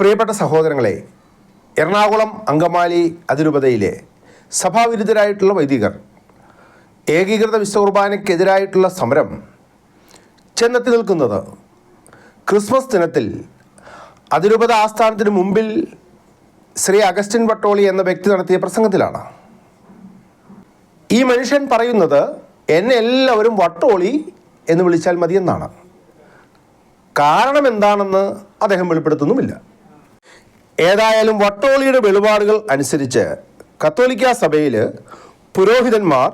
പ്രിയപ്പെട്ട സഹോദരങ്ങളെ എറണാകുളം അങ്കമാലി അതിരൂപതയിലെ സഭാവിരുദ്ധരായിട്ടുള്ള വൈദികർ ഏകീകൃത വിശ്വകുർബാനയ്ക്കെതിരായിട്ടുള്ള സമരം ചെന്നെത്തി നിൽക്കുന്നത് ക്രിസ്മസ് ദിനത്തിൽ അതിരൂപത ആസ്ഥാനത്തിന് മുമ്പിൽ ശ്രീ അഗസ്റ്റിൻ പട്ടോളി എന്ന വ്യക്തി നടത്തിയ പ്രസംഗത്തിലാണ്. ഈ മനുഷ്യൻ പറയുന്നത് എന്നെ എല്ലാവരും വട്ടോളി എന്ന് വിളിച്ചാൽ മതിയെന്നാണ്. കാരണം എന്താണെന്ന് അദ്ദേഹം വെളിപ്പെടുത്തുന്നുമില്ല. ഏതായാലും വട്ടോളിയുടെ വെളിപാടുകൾ അനുസരിച്ച് കത്തോലിക്ക സഭയിൽ പുരോഹിതന്മാർ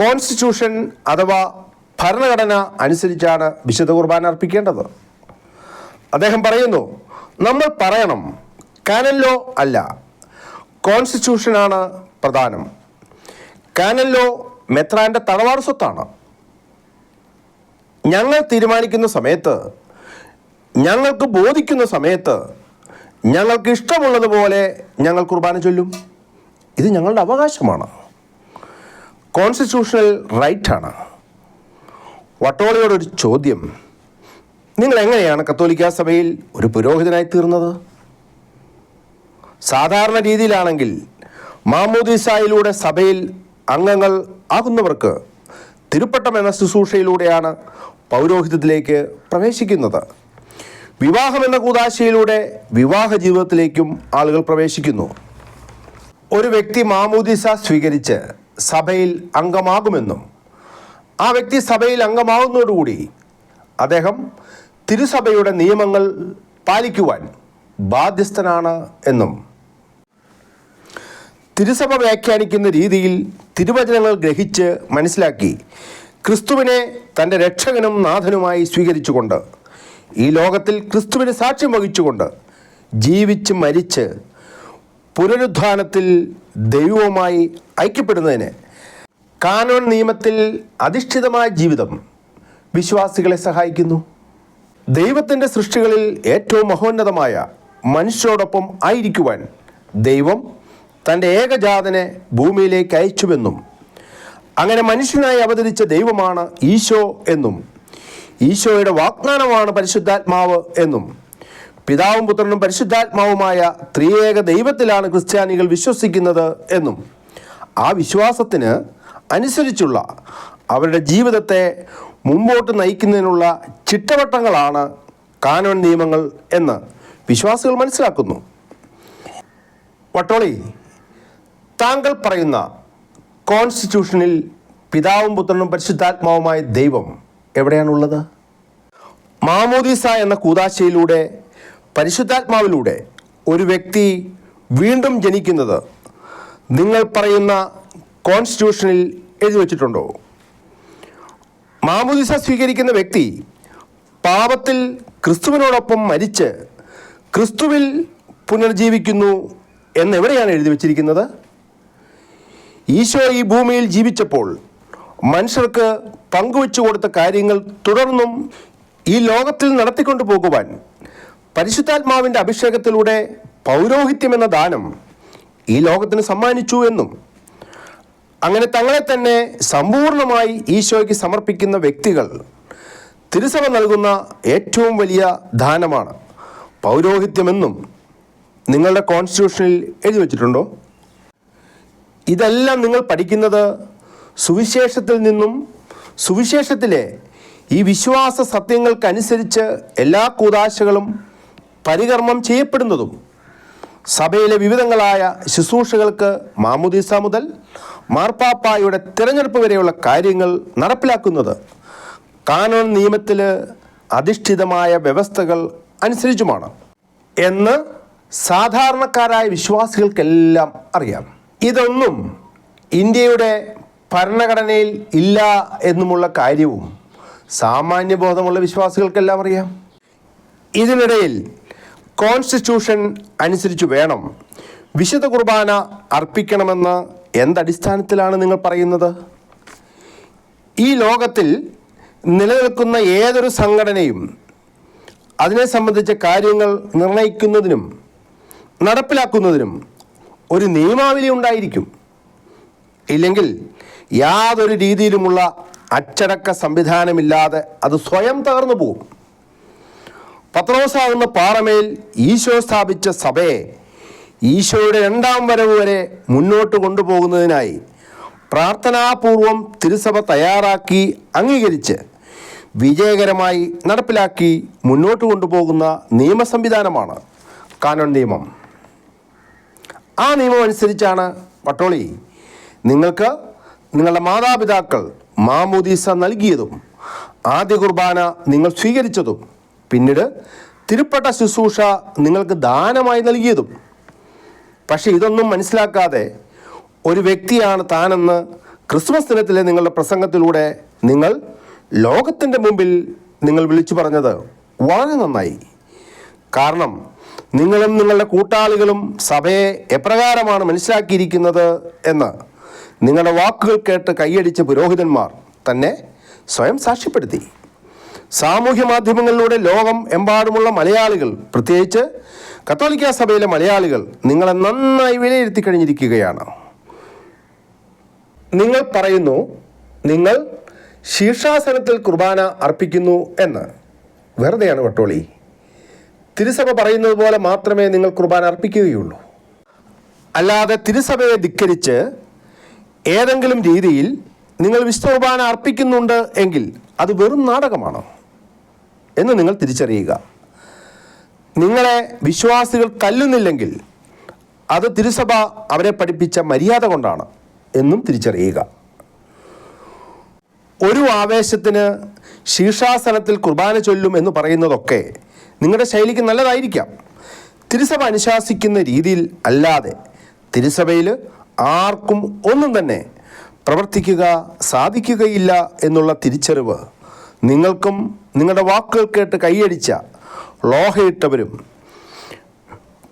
കോൺസ്റ്റിറ്റ്യൂഷൻ അഥവാ ഭരണഘടന അനുസരിച്ചാണ് വിശുദ്ധ കുർബാന അർപ്പിക്കേണ്ടത്. അദ്ദേഹം പറയുന്നു നമ്മൾ പറയണം കാനല്ലോ അല്ല കോൺസ്റ്റിറ്റ്യൂഷനാണ് പ്രധാനം. കാനല്ലോ മെത്രാന്റെ തടവാട് സ്വത്താണ്. ഞങ്ങൾ തീരുമാനിക്കുന്ന സമയത്ത് ഞങ്ങൾക്ക് ബോധിക്കുന്ന സമയത്ത് ഞങ്ങൾക്ക് ഇഷ്ടമുള്ളതുപോലെ ഞങ്ങൾ കുർബാന ചൊല്ലും. ഇത് ഞങ്ങളുടെ അവകാശമാണ്. കോൺസ്റ്റിറ്റ്യൂഷണൽ റൈറ്റാണ് വട്ടോളയോടൊരു ചോദ്യം. നിങ്ങൾ എങ്ങനെയാണ് കത്തോലിക്ക സഭയിൽ ഒരു പുരോഹിതനായി തീർന്നത്? സാധാരണ രീതിയിലാണെങ്കിൽ മാമോദീസായിലൂടെ സഭയിൽ അംഗങ്ങൾ ആകുന്നവർക്ക് തിരുപ്പട്ടം എന്ന ശുശ്രൂഷയിലൂടെയാണ് പൗരോഹിത്യത്തിലേക്ക് പ്രവേശിക്കുന്നത്. വിവാഹം എന്ന കൂതാശയിലൂടെ വിവാഹ ജീവിതത്തിലേക്കും ആളുകൾ പ്രവേശിക്കുന്നു. ഒരു വ്യക്തി മാമൂദിസ സ്വീകരിച്ച് സഭയിൽ അംഗമാകുമെന്നും ആ വ്യക്തി സഭയിൽ അംഗമാകുന്നതോടുകൂടി അദ്ദേഹം തിരുസഭയുടെ നിയമങ്ങൾ പാലിക്കുവാൻ ബാധ്യസ്ഥനാണ് എന്നും. തിരുസഭ വ്യാഖ്യാനിക്കുന്ന രീതിയിൽ തിരുവചനങ്ങൾ ഗ്രഹിച്ച് മനസ്സിലാക്കി ക്രിസ്തുവിനെ തന്റെ രക്ഷകനും നാഥനുമായി സ്വീകരിച്ചുകൊണ്ട് ഈ ലോകത്തിൽ ക്രിസ്തുവിന് സാക്ഷ്യം വഹിച്ചുകൊണ്ട് ജീവിച്ച് മരിച്ച് പുനരുദ്ധാനത്തിൽ ദൈവവുമായി ഐക്യപ്പെടുന്നതിന് കാനോൺ നിയമത്തിൽ അധിഷ്ഠിതമായ ജീവിതം വിശ്വാസികളെ സഹായിക്കുന്നു. ദൈവത്തിന്റെ സൃഷ്ടികളിൽ ഏറ്റവും മഹോന്നതമായ മനുഷ്യരോടൊപ്പം ആയിരിക്കുവാൻ ദൈവം തന്റെ ഏകജാതനെ ഭൂമിയിലേക്ക് അയച്ചുവെന്നും അങ്ങനെ മനുഷ്യനായി അവതരിച്ച ദൈവമാണ് ഈശോ എന്നും ഈശോയുടെ വാഗ്ദാനമാണ് പരിശുദ്ധാത്മാവ് എന്നും. പിതാവും പുത്രനും പരിശുദ്ധാത്മാവുമായ ത്രിയേക ദൈവത്തിലാണ് ക്രിസ്ത്യാനികൾ വിശ്വസിക്കുന്നത് എന്നും. ആ വിശ്വാസത്തിന് അനുസരിച്ചുള്ള അവരുടെ ജീവിതത്തെ മുമ്പോട്ട് നയിക്കുന്നതിനുള്ള ചിട്ടവട്ടങ്ങളാണ് കാനോൻ നിയമങ്ങൾ എന്ന് വിശ്വാസികൾ മനസ്സിലാക്കുന്നു. വട്ടോളി താങ്കൾ പറയുന്ന കോൺസ്റ്റിറ്റ്യൂഷനിൽ പിതാവും പുത്രനും പരിശുദ്ധാത്മാവുമായ ദൈവം എവിടെയാണുള്ളത്? മാമോദീസ എന്ന കൂതാശയിലൂടെ പരിശുദ്ധാത്മാവിലൂടെ ഒരു വ്യക്തി വീണ്ടും ജനിക്കുന്നത് നിങ്ങൾ പറയുന്ന കോൺസ്റ്റിറ്റ്യൂഷനിൽ എഴുതി വച്ചിട്ടുണ്ടോ? മാമോദിസ സ്വീകരിക്കുന്ന വ്യക്തി പാപത്തിൽ ക്രിസ്തുവിനോടൊപ്പം മരിച്ച് ക്രിസ്തുവിൽ പുനർജീവിക്കുന്നു എന്നെവിടെയാണ് എഴുതി വച്ചിരിക്കുന്നത്? ഈശോ ഈ ഭൂമിയിൽ ജീവിച്ചപ്പോൾ മനുഷ്യർക്ക് പങ്കുവെച്ചു കൊടുത്ത കാര്യങ്ങൾ തുടർന്നും ഈ ലോകത്തിൽ നടത്തിക്കൊണ്ടു പോകുവാൻ പരിശുദ്ധാത്മാവിന്റെ അഭിഷേകത്തിലൂടെ പൗരോഹിത്യം എന്ന ദാനം ഈ ലോകത്തിന് സമ്മാനിച്ചു എന്നും അങ്ങനെ തങ്ങളെ തന്നെ സമ്പൂർണമായി ഈശോയ്ക്ക് സമർപ്പിക്കുന്ന വ്യക്തികൾ തിരുസഭ നൽകുന്ന ഏറ്റവും വലിയ ദാനമാണ് പൗരോഹിത്യമെന്നും നിങ്ങളുടെ കോൺസ്റ്റിറ്റ്യൂഷനിൽ എഴുതി വച്ചിട്ടുണ്ടോ? ഇതെല്ലാം നിങ്ങൾ പഠിക്കുന്നത് സുവിശേഷത്തിൽ നിന്നും സുവിശേഷത്തിലെ ഈ വിശ്വാസ സത്യങ്ങൾക്കനുസരിച്ച് എല്ലാ കൂതാശകളും പരികർമ്മം ചെയ്യപ്പെടുന്നതും സഭയിലെ വിവിധങ്ങളായ ശുശ്രൂഷകൾക്ക് മാമുദീസ മുതൽ മാർപ്പാപ്പായുടെ തിരഞ്ഞെടുപ്പ് വരെയുള്ള കാര്യങ്ങൾ നടപ്പിലാക്കുന്നത് കാനോൺ നിയമത്തിൽ അധിഷ്ഠിതമായ വ്യവസ്ഥകൾ അനുസരിച്ചുമാണ് എന്ന് സാധാരണക്കാരായ വിശ്വാസികൾക്കെല്ലാം അറിയാം. ഇതൊന്നും ഇന്ത്യയുടെ ഭരണഘടനയിൽ ഇല്ല എന്നുമുള്ള കാര്യവും സാമാന്യബോധമുള്ള വിശ്വാസികൾക്കെല്ലാം അറിയാം. ഇതിനിടയിൽ കോൺസ്റ്റിറ്റ്യൂഷൻ അനുസരിച്ച് വേണം വിശുദ്ധ കുർബാന അർപ്പിക്കണമെന്ന് എന്തടിസ്ഥാനത്തിലാണ് നിങ്ങൾ പറയുന്നത്? ഈ ലോകത്തിൽ നിലനിൽക്കുന്ന ഏതൊരു സംഘടനയും അതിനെ സംബന്ധിച്ച കാര്യങ്ങൾ നിർണയിക്കുന്നതിനും നടപ്പിലാക്കുന്നതിനും ഒരു നിയമാവലി ഉണ്ടായിരിക്കും. ഇല്ലെങ്കിൽ യാതൊരു രീതിയിലുമുള്ള അച്ചടക്ക സംവിധാനമില്ലാതെ അത് സ്വയം തകർന്നു പോകും പത്രോസാകുന്ന പാറമേൽ ഈശോ സ്ഥാപിച്ച സഭയെ ഈശോയുടെ രണ്ടാം വരവ് വരെ മുന്നോട്ട് കൊണ്ടുപോകുന്നതിനായി പ്രാർത്ഥനാപൂർവം തിരുസഭ തയ്യാറാക്കി അംഗീകരിച്ച് വിജയകരമായി നടപ്പിലാക്കി മുന്നോട്ട് കൊണ്ടുപോകുന്ന നിയമ സംവിധാനമാണ് കാനോൺ നിയമം. ആ നിയമം അനുസരിച്ചാണ് പട്ടോളി നിങ്ങൾക്ക് നിങ്ങളുടെ മാതാപിതാക്കൾ മാമോദീസ നൽകിയതും ആദ്യ കുർബാന നിങ്ങൾ സ്വീകരിച്ചതും പിന്നീട് തിരുപ്പട്ട ശുശ്രൂഷ നിങ്ങൾക്ക് ദാനമായി നൽകിയതും. പക്ഷെ ഇതൊന്നും മനസ്സിലാക്കാതെ ഒരു വ്യക്തിയാണ് താനെന്ന് ക്രിസ്മസ് ദിനത്തിലെ നിങ്ങളുടെ പ്രസംഗത്തിലൂടെ നിങ്ങൾ ലോകത്തിന്റെ മുമ്പിൽ നിങ്ങൾ വിളിച്ചു പറഞ്ഞത് വളരെ നന്നായി. കാരണം നിങ്ങളും നിങ്ങളുടെ കൂട്ടാളികളും സഭയെ എപ്രകാരമാണ് മനസ്സിലാക്കിയിരിക്കുന്നത് എന്ന്. നിങ്ങളുടെ വാക്കുകൾ കേട്ട് കൈയടിച്ച പുരോഹിതന്മാർ തന്നെ സ്വയം സാക്ഷ്യപ്പെടുത്തി. സാമൂഹ്യ മാധ്യമങ്ങളിലൂടെ ലോകം എമ്പാടുമുള്ള മലയാളികൾ പ്രത്യേകിച്ച് കത്തോലിക്ക സഭയിലെ മലയാളികൾ നിങ്ങളെ നന്നായി വിലയിരുത്തി കഴിഞ്ഞിരിക്കുകയാണ്. നിങ്ങൾ പറയുന്നു നിങ്ങൾ ശീർഷാസനത്തിൽ കുർബാന അർപ്പിക്കുന്നു എന്ന്. വെറുതെയാണ് വട്ടോളി. തിരുസഭ പറയുന്നത് പോലെ മാത്രമേ നിങ്ങൾ കുർബാന അർപ്പിക്കുകയുള്ളൂ. അല്ലാതെ തിരുസഭയെ ധിക്കരിച്ച് ഏതെങ്കിലും രീതിയിൽ നിങ്ങൾ വിശ്വകുർബാന അർപ്പിക്കുന്നുണ്ട് എങ്കിൽ അത് വെറും നാടകമാണ് എന്ന് നിങ്ങൾ തിരിച്ചറിയുക. നിങ്ങളെ വിശ്വാസികൾ തല്ലുന്നില്ലെങ്കിൽ അത് തിരുസഭ അവരെ പഠിപ്പിച്ച മര്യാദ കൊണ്ടാണ് എന്നും തിരിച്ചറിയുക. ഒരു ആവേശത്തിന് ശീർഷാസനത്തിൽ കുർബാന ചൊല്ലും എന്ന് പറയുന്നതൊക്കെ നിങ്ങളുടെ ശൈലിക്ക് നല്ലതായിരിക്കാം. തിരുസഭ അനുശാസിക്കുന്ന രീതിയിൽ അല്ലാതെ തിരുസഭയിൽ ആർക്കും ഒന്നും തന്നെ പ്രവർത്തിക്കുക സാധിക്കുകയില്ല എന്നുള്ള തിരിച്ചറിവ് നിങ്ങൾക്കും നിങ്ങളുടെ വാക്കുകൾ കേട്ട് കൈയടിച്ച ലോഹയിട്ടവരും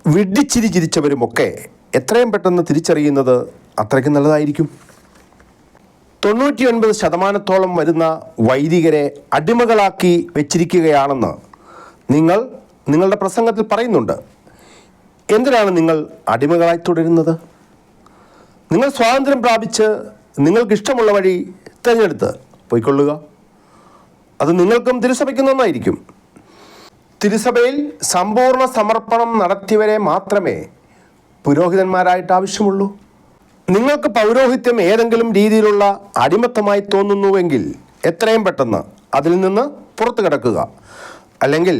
വിഡ്ഢിച്ചിരി ചിരിച്ചവരുമൊക്കെ എത്രയും പെട്ടെന്ന് തിരിച്ചറിയുന്നത് അത്രയ്ക്ക് നല്ലതായിരിക്കും. തൊണ്ണൂറ്റിയൊൻപത് ശതമാനത്തോളം വരുന്ന വൈദികരെ അടിമകളാക്കി വെച്ചിരിക്കുകയാണെന്ന് നിങ്ങൾ നിങ്ങളുടെ പ്രസംഗത്തിൽ പറയുന്നുണ്ട്. എന്തിനാണ് നിങ്ങൾ അടിമകളായി തുടരുന്നത്? നിങ്ങൾ സ്വാതന്ത്ര്യം പ്രാപിച്ച് നിങ്ങൾക്ക് ഇഷ്ടമുള്ള വഴി തിരഞ്ഞെടുത്ത് പോയിക്കൊള്ളുക. അത് നിങ്ങൾക്കും തിരുസഭയ്ക്കും നന്നായിരിക്കും. തിരുസഭയിൽ സമ്പൂർണ സമർപ്പണം നടത്തിയവരെ മാത്രമേ പുരോഹിതന്മാരായിട്ട് ആവശ്യമുള്ളൂ. നിങ്ങൾക്ക് പൗരോഹിത്യം ഏതെങ്കിലും രീതിയിലുള്ള അടിമത്തമായി തോന്നുന്നുവെങ്കിൽ എത്രയും പെട്ടെന്ന് അതിൽ നിന്ന് പുറത്തു കിടക്കുക. അല്ലെങ്കിൽ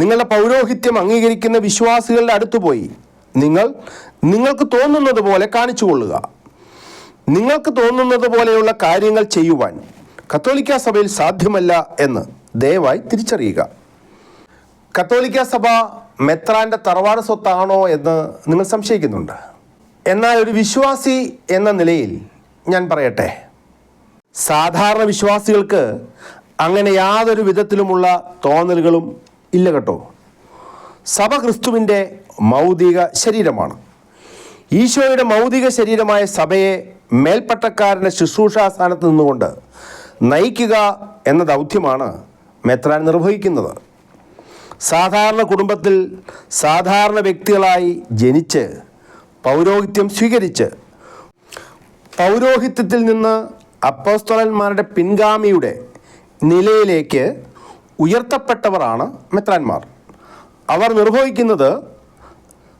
നിങ്ങളുടെ പൗരോഹിത്യം അംഗീകരിക്കുന്ന വിശ്വാസികളുടെ അടുത്ത് പോയി നിങ്ങൾ നിങ്ങൾക്ക് തോന്നുന്നത് പോലെ കാണിച്ചു കൊള്ളുക. നിങ്ങൾക്ക് തോന്നുന്നത് പോലെയുള്ള കാര്യങ്ങൾ ചെയ്യുവാൻ കത്തോലിക്ക സഭയിൽ സാധ്യമല്ല എന്ന് ദയവായി തിരിച്ചറിയുക. കത്തോലിക്ക സഭ മെത്രാന്റെ തറവാട് സ്വത്താണോ എന്ന് നിങ്ങൾ സംശയിക്കുന്നുണ്ട്. എന്നാൽ ഒരു വിശ്വാസി എന്ന നിലയിൽ ഞാൻ പറയട്ടെ. സാധാരണ വിശ്വാസികൾക്ക് അങ്ങനെ യാതൊരു വിധത്തിലുമുള്ള തോന്നലുകളും ഇല്ല കേട്ടോ. സഭ ക്രിസ്തുവിന്റെ മൗതിക ശരീരമാണ്. ഈശോയുടെ മൗതിക ശരീരമായ സഭയെ മേൽപ്പട്ടക്കാരന്റെ ശുശ്രൂഷാ സ്ഥാനത്ത് നിന്നുകൊണ്ട് നയിക്കുക എന്ന ദൗത്യമാണ് മെത്രാൻ നിർവഹിക്കുന്നത്. സാധാരണ കുടുംബത്തിൽ സാധാരണ വ്യക്തികളായി ജനിച്ച് പൗരോഹിത്യം സ്വീകരിച്ച് പൗരോഹിത്യത്തിൽ നിന്ന് അപ്പോസ്തലന്മാരുടെ പിൻഗാമിയുടെ നിലയിലേക്ക് ഉയർത്തപ്പെട്ടവരാണ് മെത്രാന്മാർ. അവർ നിർവഹിക്കുന്നത്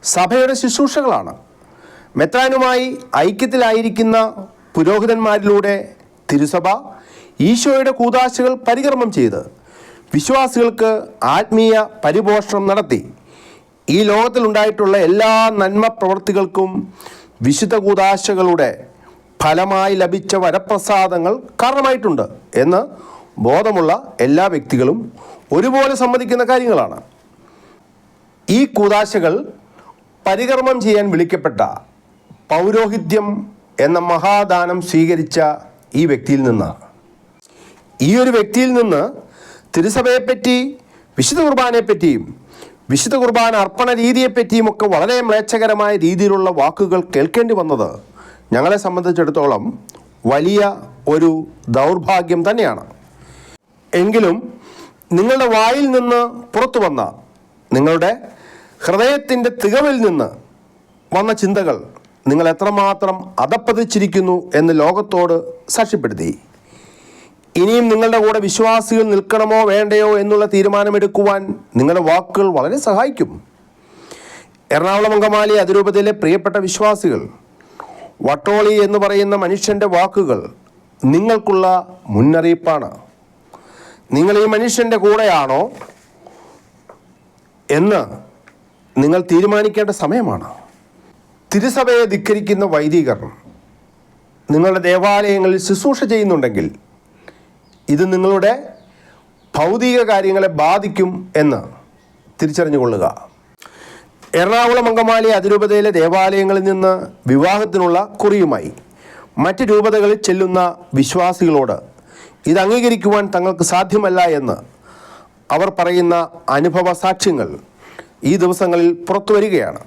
സഭയുടെ ശുശ്രൂഷകളാണ്. മെത്രാനുമായി ഐക്യത്തിലായിരിക്കുന്ന പുരോഹിതന്മാരിലൂടെ തിരുസഭ ഈശോയുടെ കൂതാശകൾ പരികർമ്മം ചെയ്ത് വിശ്വാസികൾക്ക് ആത്മീയ പരിപോഷണം നടത്തി. ഈ ലോകത്തിലുണ്ടായിട്ടുള്ള എല്ലാ നന്മ പ്രവൃത്തികൾക്കും വിശുദ്ധ കൂതാശകളുടെ ഫലമായി ലഭിച്ച വരപ്രസാദങ്ങൾ കാരണമായിട്ടുണ്ട് എന്ന് ബോധമുള്ള എല്ലാ വ്യക്തികളും ഒരുപോലെ സമ്മതിക്കുന്ന കാര്യങ്ങളാണ്. ഈ കൂതാശകൾ പരികർമ്മം ചെയ്യാൻ വിളിക്കപ്പെട്ട പൗരോഹിത്യം എന്ന മഹാദാനം സ്വീകരിച്ച ഈ വ്യക്തിയിൽ നിന്നാണ് ഈ ഒരു വ്യക്തിയിൽ നിന്ന് തിരുസഭയെപ്പറ്റി വിശുദ്ധ കുർബാനയെപ്പറ്റിയും വിശുദ്ധ കുർബാന അർപ്പണ രീതിയെപ്പറ്റിയും ഒക്കെ വളരെ മ്ലേച്ഛകരമായ രീതിയിലുള്ള വാക്കുകൾ കേൾക്കേണ്ടി വന്നത് ഞങ്ങളെ സംബന്ധിച്ചിടത്തോളം വലിയ ഒരു ദൗർഭാഗ്യം തന്നെയാണ്. എങ്കിലും നിങ്ങളുടെ വായിൽ നിന്ന് പുറത്തു വന്ന നിങ്ങളുടെ ഹൃദയത്തിന്റെ തികവിൽ നിന്ന് വന്ന ചിന്തകൾ നിങ്ങൾ എത്രമാത്രം അതപ്പതിച്ചിരിക്കുന്നു എന്ന് ലോകത്തോട് സാക്ഷ്യപ്പെടുത്തി. ഇനിയും നിങ്ങളുടെ കൂടെ വിശ്വാസികൾ നിൽക്കണമോ വേണ്ടയോ എന്നുള്ള തീരുമാനമെടുക്കുവാൻ നിങ്ങളുടെ വാക്കുകൾ വളരെ സഹായിക്കും. എറണാകുളം അങ്കമാലി അതിരൂപതയിലെ പ്രിയപ്പെട്ട വിശ്വാസികൾ വട്ടോളി എന്ന് പറയുന്ന മനുഷ്യന്റെ വാക്കുകൾ നിങ്ങൾക്കുള്ള മുന്നറിയിപ്പാണ്. നിങ്ങൾ ഈ മനുഷ്യന്റെ കൂടെയാണോ എന്ന് നിങ്ങൾ തീരുമാനിക്കേണ്ട സമയമാണ്. തിരുസഭയെ ധിക്കരിക്കുന്ന വൈദികർ നിങ്ങളുടെ ദേവാലയങ്ങളിൽ ശുശ്രൂഷ ചെയ്യുന്നുണ്ടെങ്കിൽ ഇത് നിങ്ങളുടെ ഭൗതിക കാര്യങ്ങളെ ബാധിക്കും എന്ന് തിരിച്ചറിഞ്ഞുകൊള്ളുക. എറണാകുളം അങ്കമാലി അതിരൂപതയിലെ ദേവാലയങ്ങളിൽ നിന്ന് വിവാഹത്തിനുള്ള കുറിയുമായി മറ്റ് രൂപതകളിൽ ചെല്ലുന്ന വിശ്വാസികളോട് ഇത് അംഗീകരിക്കുവാൻ തങ്ങൾക്ക് സാധ്യമല്ല എന്ന് അവർ പറയുന്ന അനുഭവ സാക്ഷ്യങ്ങൾ ഈ ദിവസങ്ങളിൽ പുറത്തു വരികയാണ്.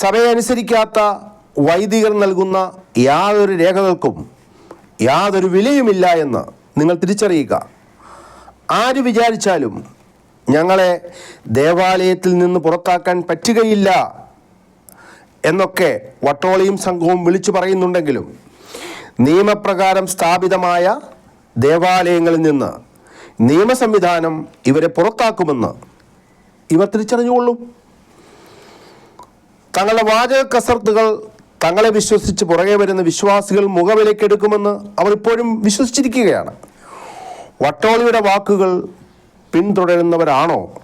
സഭയെ അനുസരിക്കാത്ത വൈദികർ നൽകുന്ന യാതൊരു രേഖകൾക്കും യാതൊരു വിലയുമില്ല എന്ന് നിങ്ങൾ തിരിച്ചറിയുക. ആര് വിചാരിച്ചാലും ഞങ്ങളെ ദേവാലയത്തിൽ നിന്ന് പുറത്താക്കാൻ പറ്റുകയില്ല എന്നൊക്കെ വട്ടോളിയും സംഘവും വിളിച്ചു പറയുന്നുണ്ടെങ്കിലും നിയമപ്രകാരം സ്ഥാപിതമായ ദേവാലയങ്ങളിൽ നിന്ന് നിയമസംവിധാനം ഇവരെ പുറത്താക്കുമെന്ന് ഇവർ തിരിച്ചറിഞ്ഞുകൊള്ളും. തങ്ങളുടെ വാചക കസർത്തുകൾ തങ്ങളെ വിശ്വസിച്ച് പുറകെ വരുന്ന വിശ്വാസികൾ മുഖവിലക്കെടുക്കുമെന്ന് അവർ ഇപ്പോഴും വിശ്വസിച്ചിരിക്കുകയാണ്. വട്ടോളിയുടെ വാക്കുകൾ പിന്തുടരുന്നവരാണോ?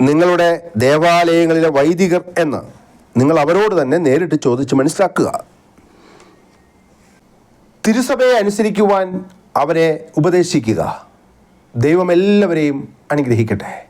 നിങ്ങളുടെ ദേവാലയങ്ങളിലെ വൈദികർ എന്ന് നിങ്ങൾ അവരോട് തന്നെ നേരിട്ട് ചോദിച്ച് മനസ്സിലാക്കുക. തിരുസഭയെ അനുസരിക്കുവാൻ അവരെ ഉപദേശിക്കുക. ദൈവം എല്ലാവരെയും അനുഗ്രഹിക്കട്ടെ.